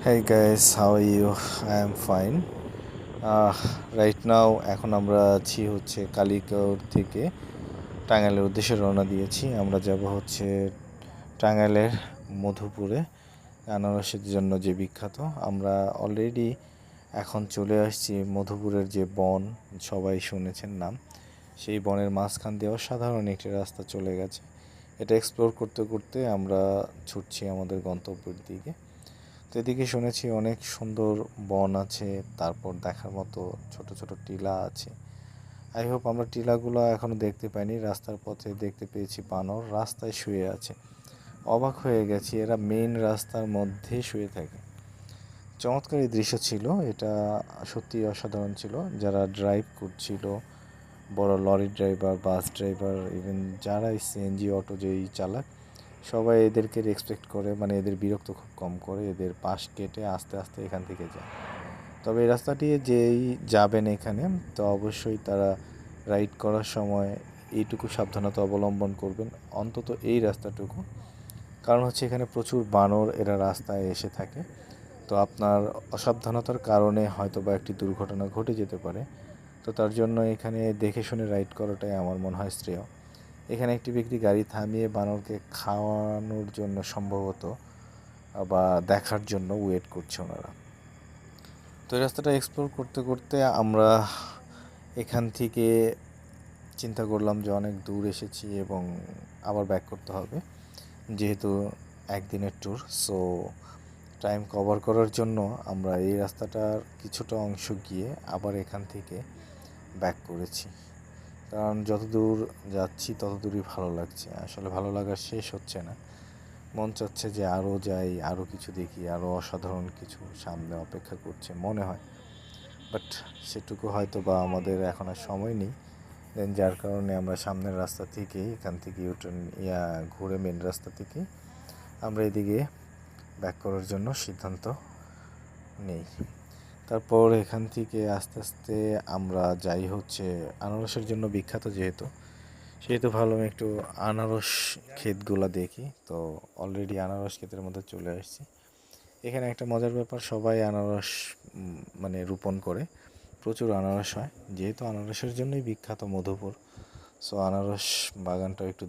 Guys, how are you? I am fine. Uh, right now এখন আমরা আছি হচ্ছে কালিকর থেকে টাঙ্গাইলের উদ্দেশ্যে রওনা দিয়েছি। আমরা যাব হচ্ছে টাঙ্গাইলের মধুপুরে। আনারসের জন্য যে বিখ্যাত। আমরা অলরেডি এখন চলে আসছি মধুপুরের যে বন সবাই শুনেছেন নাম। সেই বনের মাঝখান দিয়ে অসাধারণ একটি রাস্তা চলে গেছে। এটা এক্সপ্লোর করতে করতে আমরা ছুটছি আমাদের গন্তব্যের দিকে। তো এদিকে শুনেছি অনেক সুন্দর বন আছে, তারপর দেখার মতো ছোট ছোট টিলা আছে। আই হোপ আমরা টিলাগুলো এখনও দেখতে পাইনি, রাস্তার পথে দেখতে পেয়েছি বানর রাস্তায় শুয়ে আছে। অবাক হয়ে গেছি, এরা মেন রাস্তার মধ্যে শুয়ে থাকে। চমৎকার দৃশ্য ছিল, এটা সত্যি অসাধারণ ছিল। যারা ড্রাইভ করছিল, বড় lorry driver bus driver even যারা সিএনজি অটো যেই চালাক সবাই এদেরকে রেসপেক্ট করে মানে এদের বিরক্ত খুব কম করে, এদের পাশ কেটে আস্তে আস্তে এখান থেকে যায়। তবে এই রাস্তাটি যেই যাবেন এখানে, তো অবশ্যই তারা রাইড করার সময় এইটুকু সাবধানতা অবলম্বন করবেন অন্তত এই রাস্তাটুকু। কারণ হচ্ছে এখানে প্রচুর বানর, এরা রাস্তায় এসে থাকে। তো আপনার অসাবধানতার কারণে হয়তো বা একটি দুর্ঘটনা ঘটে যেতে পারে। তো তার জন্য এখানে দেখে শুনে রাইড করাটাই আমার মনে হয় শ্রেয়। এখানে একটি ব্যক্তি গাড়ি থামিয়ে বানরকে খাওয়ানোর জন্য সম্ভবত, বা দেখার জন্য ওয়েট করছে ওনারা। তো এই রাস্তাটা এক্সপ্লোর করতে করতে আমরা এখান থেকে চিন্তা করলাম যে অনেক দূর এসেছি এবং আবার ব্যাক করতে হবে, যেহেতু একদিনের ট্যুর সো টাইম কভার করার জন্য আমরা এই রাস্তাটার কিছুটা অংশ গিয়ে আবার এখান থেকে ব্যাক করেছি। কারণ যত দূর যাচ্ছি তত দূরই ভালো লাগছে। আসলে ভালো লাগার শেষ হচ্ছে না। মন চাচ্ছে যে আরও যাই আরও কিছু দেখি আরও অসাধারণ কিছু সামনে অপেক্ষা করছে মনে হয়। বাট সেটুকু হয়তো বা আমাদের এখন আর সময় নেই। দেন যার কারণে আমরা সামনের রাস্তা থেকেই এখান থেকে ইউটার্ন ইয়া, ঘুরে মেন রাস্তা থেকে আমরা এদিকে ব্যাক করার জন্য সিদ্ধান্ত নেই। তারপর এখান থেকে আস্তে আস্তে আমরা যাই হচ্ছে আনারসের জন্য বিখ্যাত যেহেতু, সেহেতু ভাবলাম একটু আনারস ক্ষেতগুলো দেখি। তো অলরেডি আনারস ক্ষেতের মধ্যে চলে আসছি। এখানে একটা মজার ব্যাপার, সবাই আনারস মানে রোপণ করে। প্রচুর আনারস হয়। যেহেতু আনারসের জন্যই বিখ্যাত মধুপুর সো আনারস বাগানটাও একটু